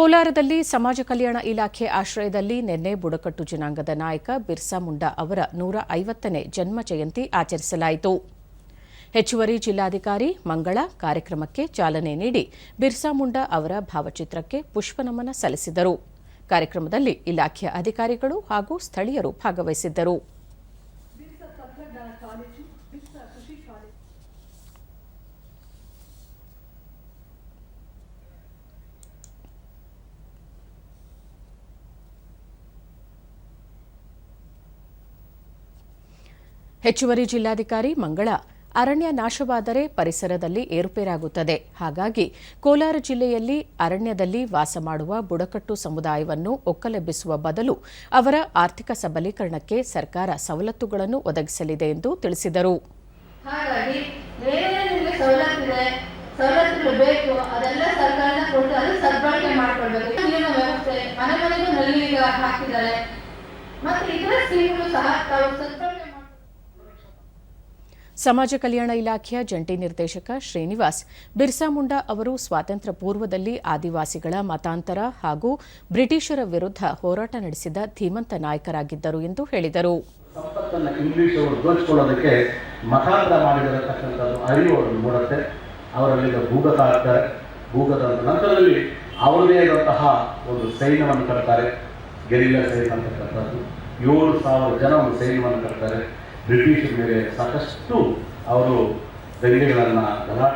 ಕೋಲಾರದಲ್ಲಿ ಸಮಾಜ ಕಲ್ಯಾಣ ಇಲಾಖೆ ಆಶ್ರಯದಲ್ಲಿ ನಿನ್ನೆ ಬುಡಕಟ್ಟು ಜನಾಂಗದ ನಾಯಕ ಬಿರ್ಸಾ ಮುಂಡಾ ಅವರ ನೂರ ಐವತ್ತನೇ ಜನ್ಮ ಜಯಂತಿ ಆಚರಿಸಲಾಯಿತು. ಹೆಚ್ಚುವರಿ ಜಿಲ್ಲಾಧಿಕಾರಿ ಮಂಗಳ ಕಾರ್ಯಕ್ರಮಕ್ಕೆ ಚಾಲನೆ ನೀಡಿ ಬಿರ್ಸಾ ಮುಂಡಾ ಅವರ ಭಾವಚಿತ್ರಕ್ಕೆ ಪುಷ್ಪನಮನ ಸಲ್ಲಿಸಿದರು. ಕಾರ್ಯಕ್ರಮದಲ್ಲಿ ಇಲಾಖೆಯ ಅಧಿಕಾರಿಗಳು ಹಾಗೂ ಸ್ಥಳೀಯರು ಭಾಗವಹಿಸಿದ್ದರು. ಹೆಚ್ಚುವರಿ ಜಿಲ್ಲಾಧಿಕಾರಿ ಮಂಗಳ, ಅರಣ್ಯ ನಾಶವಾದರೆ ಪರಿಸರದಲ್ಲಿ ಏರುಪೇರಾಗುತ್ತದೆ. ಹಾಗಾಗಿ ಕೋಲಾರ ಜಿಲ್ಲೆಯಲ್ಲಿ ಅರಣ್ಯದಲ್ಲಿ ವಾಸ ಮಾಡುವ ಬುಡಕಟ್ಟು ಸಮುದಾಯವನ್ನು ಒಕ್ಕಲೆಬ್ಬಿಸುವ ಬದಲು ಅವರ ಆರ್ಥಿಕ ಸಬಲೀಕರಣಕ್ಕೆ ಸರ್ಕಾರ ಸವಲತ್ತುಗಳನ್ನು ಒದಗಿಸಲಿದೆ ಎಂದು ತಿಳಿಸಿದರು. ಸಹ ಸಮಾಜ ಕಲ್ಯಾಣ ಇಲಾಖೆಯ ಜಂಟಿ ನಿರ್ದೇಶಕ ಶ್ರೀನಿವಾಸ್ ಬಿರ್ಸಾ ಮುಂಡಾ ಅವರು ಸ್ವಾತಂತ್ರ್ಯ ಪೂರ್ವದಲ್ಲಿ ಆದಿವಾಸಿಗಳ ಮತಾಂತರ ಹಾಗೂ ಬ್ರಿಟಿಷರ ವಿರುದ್ಧ ಹೋರಾಟ ನಡೆಸಿದ ಧೀಮಂತ ನಾಯಕರಾಗಿದ್ದರು ಎಂದು ಹೇಳಿದರು. ಮತಾಂತರ ಮಾಡಿರತಕ್ಕಂಥದ್ದು ಅರಿವು ಅವರನ್ನು ಮೂಡುತ್ತೆ ಅವರಲ್ಲಿ ಭೂಗತ ಆಗ್ತಾರೆ. ಭೂಗತ ನಂತರದಲ್ಲಿ ಅವರದೇ ಆದಂತಹ ಒಂದು ಸೈನ್ಯವನ್ನು ಕಟ್ತಾರೆ. ಗೆರಿಲ್ಲ ಸೈನ್ಯ ಅಂತಕ್ಕಂಥದ್ದು ಏಳು ಸಾವಿರ ಜನ ಒಂದು ಸೈನ್ಯವನ್ನು ಕಟ್ತಾರೆ. ಬ್ರಿಟಿಷರ ಮೇಲೆ ಸಾಕಷ್ಟು ಅವರು ದಂಗೆಗಳನ್ನು ಗಲಾಟೆ